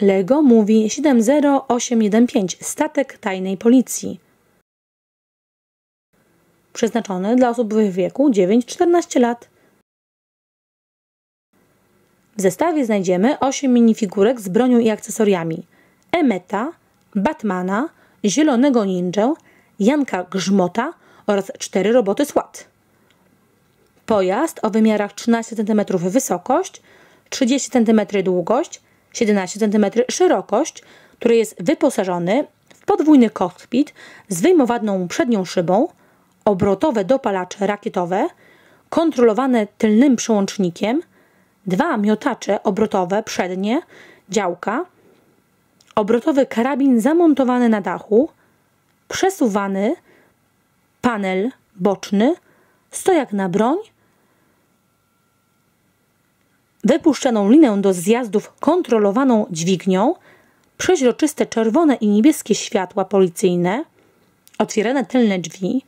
Lego mówi 70815 statek tajnej policji. Przeznaczony dla osób w wieku 9-14 lat. W zestawie znajdziemy 8 minifigurek z bronią i akcesoriami. Emeta, Batmana, Zielonego Ninja, Janka Grzmota oraz 4 roboty SWAT. Pojazd o wymiarach 13 cm wysokość, 30 cm długość, 17 cm szerokość, który jest wyposażony w podwójny kokpit z wyjmowaną przednią szybą, obrotowe dopalacze rakietowe, kontrolowane tylnym przełącznikiem, dwa miotacze obrotowe przednie, działka, obrotowy karabin zamontowany na dachu, przesuwany panel boczny, stojak na broń, wypuszczoną linę do zjazdów kontrolowaną dźwignią, przeźroczyste czerwone i niebieskie światła policyjne, otwierane tylne drzwi,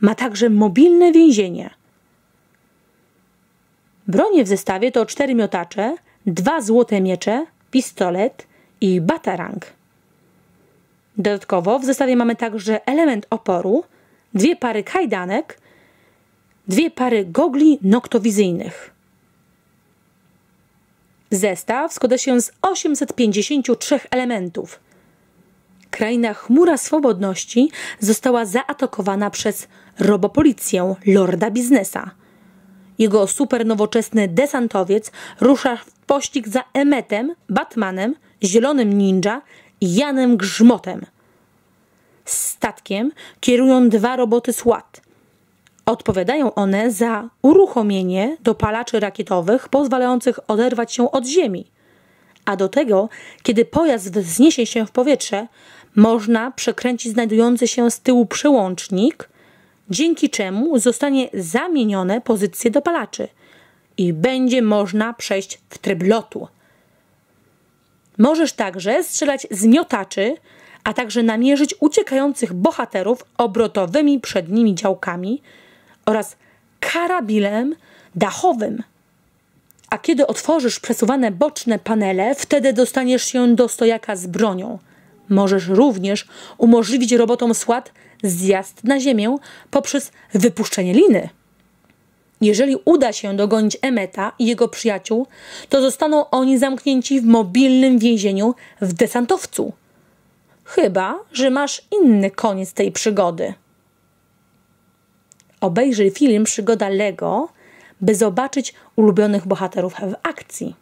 ma także mobilne więzienie. Bronie w zestawie to cztery miotacze, dwa złote miecze, pistolet i batarang. Dodatkowo w zestawie mamy także element oporu, dwie pary kajdanek, dwie pary gogli noktowizyjnych. Zestaw składa się z 853 elementów. Kraina Chmura Swobodności została zaatakowana przez robopolicję Lorda Biznesa. Jego supernowoczesny desantowiec rusza w pościg za Emetem, Batmanem, Zielonym Ninja i Janem Grzmotem. Statkiem kierują dwa roboty SWAT. Odpowiadają one za uruchomienie dopalaczy rakietowych pozwalających oderwać się od ziemi. A do tego, kiedy pojazd wzniesie się w powietrze, można przekręcić znajdujący się z tyłu przełącznik, dzięki czemu zostanie zamienione pozycje dopalaczy i będzie można przejść w tryb lotu. Możesz także strzelać z miotaczy, a także namierzyć uciekających bohaterów obrotowymi przednimi działkami oraz karabinem dachowym. A kiedy otworzysz przesuwane boczne panele, wtedy dostaniesz się do stojaka z bronią. Możesz również umożliwić robotom SWAT zjazd na ziemię poprzez wypuszczenie liny. Jeżeli uda się dogonić Emeta i jego przyjaciół, to zostaną oni zamknięci w mobilnym więzieniu w desantowcu. Chyba, że masz inny koniec tej przygody. Obejrzyj film Przygoda Lego, by zobaczyć ulubionych bohaterów w akcji.